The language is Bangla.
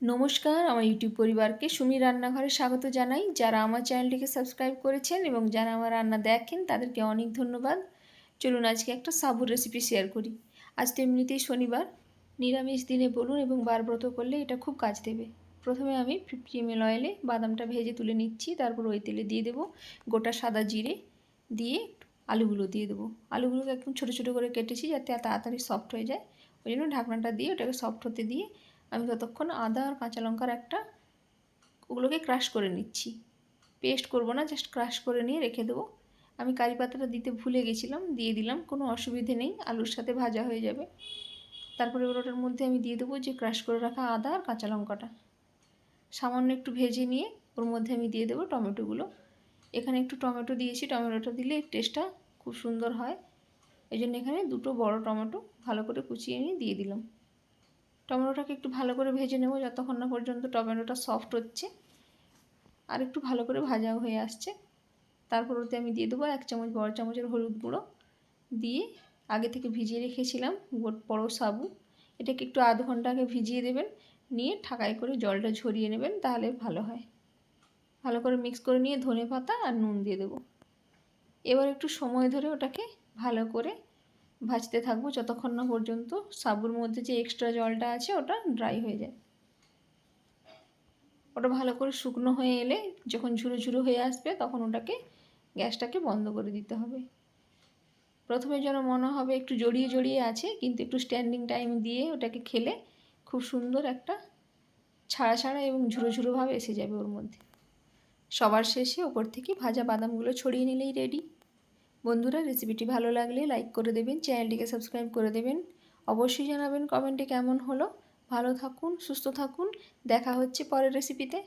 নমস্কার, আমার ইউটিউব পরিবারকে সুমি রান্নাঘরে স্বাগত জানাই। যারা আমার চ্যানেলটিকে সাবস্ক্রাইব করেছেন এবং যারা আমার রান্না দেখেন, তাদেরকে অনেক ধন্যবাদ। চলুন আজকে একটা সাবুর রেসিপি শেয়ার করি। আজ তো এমনিতেই শনিবার। নিরামিষ দিনে বলুন এবং বারব্রত করলে এটা খুব কাজ দেবে। প্রথমে আমি ফিফটি এম এল অয়েলে বাদামটা ভেজে তুলে নিচ্ছি। তারপর ওই তেলে দিয়ে দেবো গোটা সাদা জিরে দিয়ে আলুগুলো দিয়ে দেবো। আলুগুলোকে একদম ছোটো ছোটো করে কেটেছি যাতে তাড়াতাড়ি সফট হয়ে যায়। ওই জন্য ঢাকনাটা দিয়ে ওটাকে সফট হতে দিয়ে আমি ততক্ষণ আদা আর কাঁচা লঙ্কার একটা ওগুলোকে ক্রাশ করে নিচ্ছি। পেস্ট করব না জাস্ট ক্রাশ করে নিয়ে রেখে দেবো। আমি কারি পাতাটা দিতে ভুলে গেছিলাম, দিয়ে দিলাম, কোনো অসুবিধে নেই, আলুর সাথে ভাজা হয়ে যাবে। তারপরে ওটার মধ্যে আমি দিয়ে দেবো যে ক্রাশ করে রাখা আদা আর কাঁচা লঙ্কাটা। সামান্য একটু ভেজে নিয়ে ওর মধ্যে আমি দিয়ে দেবো টমেটোগুলো। এখানে একটু টমেটো দিয়েছি, টমেটোটা দিলে টেস্টটা খুব সুন্দর হয়। এই জন্য এখানে দুটো বড় টমেটো ভালো করে কুচিয়ে নিয়ে দিয়ে দিলাম। টমেটোটাকে একটু ভালো করে ভেজে নেব, যতক্ষণ না পর্যন্ত টমেটোটা সফট হচ্ছে। আর একটু ভালো করে ভাজাও হয়ে আসছে। তারপর ওতে আমি দিয়ে দেবো এক চামচ, বড় চামচের হলুদ গুঁড়ো। দিয়ে আগে থেকে ভিজিয়ে রেখেছিলাম গোট, বড় সাবু। এটাকে একটু আধ ঘণ্টা আগে ভিজিয়ে দেবেন। নিয়ে ঠাকাই করে জলটা ঝরিয়ে নেবেন, তাহলে ভালো হয়। ভালো করে মিক্স করে নিয়ে ধনে পাতা আর নুন দিয়ে দেবো। এবার একটু সময় ধরে ওটাকে ভালো করে ভাজতে থাকব যতক্ষণ না পর্যন্ত সাবুর মধ্যে যে এক্সট্রা জলটা আছে ওটা ড্রাই হয়ে যায়। ওটা ভালো করে শুকনো হয়ে এলে যখন ঝুরো ঝুরো হয়ে আসবে তখন ওটাকে গ্যাসটাকে বন্ধ করে দিতে হবে। প্রথমে যেন মনে হবে একটু জড়িয়ে জড়িয়ে আছে কিন্তু একটু স্ট্যান্ডিং টাইম দিয়ে ওটাকে খেলে খুব সুন্দর একটা ছাড়া ছাড়া এবং ঝুরো ঝুরোভাবে এসে যাবে ওর মধ্যে। সবার শেষে ওপর থেকে ভাজা বাদামগুলো ছড়িয়ে নিলেই রেডি বন্ধুরা রেসিপিটি ভালো লাগলে লাইক করে দেবেন চ্যানেলটিকে সাবস্ক্রাইব করে দেবেন। অবশ্যই জানাবেন কমেন্টে কেমন হলো। ভালো থাকুন, সুস্থ থাকুন। দেখা হচ্ছে পরের রেসিপিতে